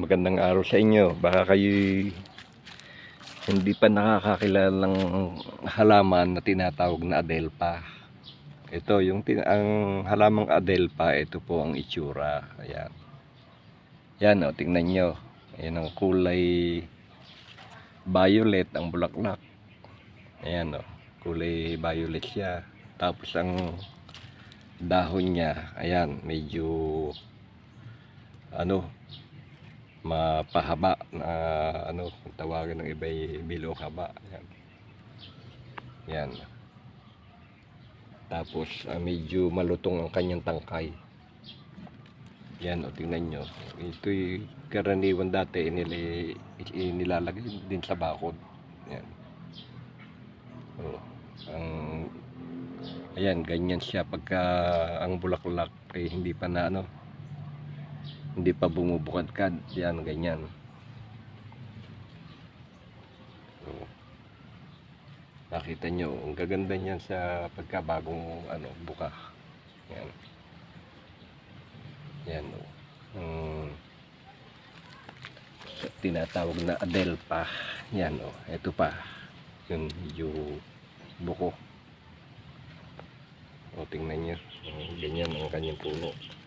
Magandang araw sa inyo. Baka kayo hindi pa nakakakilalang halaman na tinatawag na adelpa. Ito, yung ang halamang adelpa, ito po ang itsura. Ayan. Yan, o, tingnan nyo. Ayan ang kulay violet ang bulaklak. Ayan, o. Kulay violet siya. Tapos ang dahon niya, ayan, medyo ano, mapahaba na ano, tawagan ng iba bilog haba. Yan. Yan. Tapos ah, medyo malutong ang kanyang tangkay. Yan, o tingnan nyo. Ito'y karaniwan dati inili, inilalagay din sa bakod. Yan. O, ang ayan, ganyan siya pagka ang bulaklak ay hindi pa na ano, hindi pa bumubukad-kad yan ganyan. So, nakita nyo ang gaganda niyan sa pagkabagong ano buka. Yan. Yan o um, tinatawag na adelpa yan o ito pa. Yun yung buko. O tingnan nyo ganyan ang kanyang puno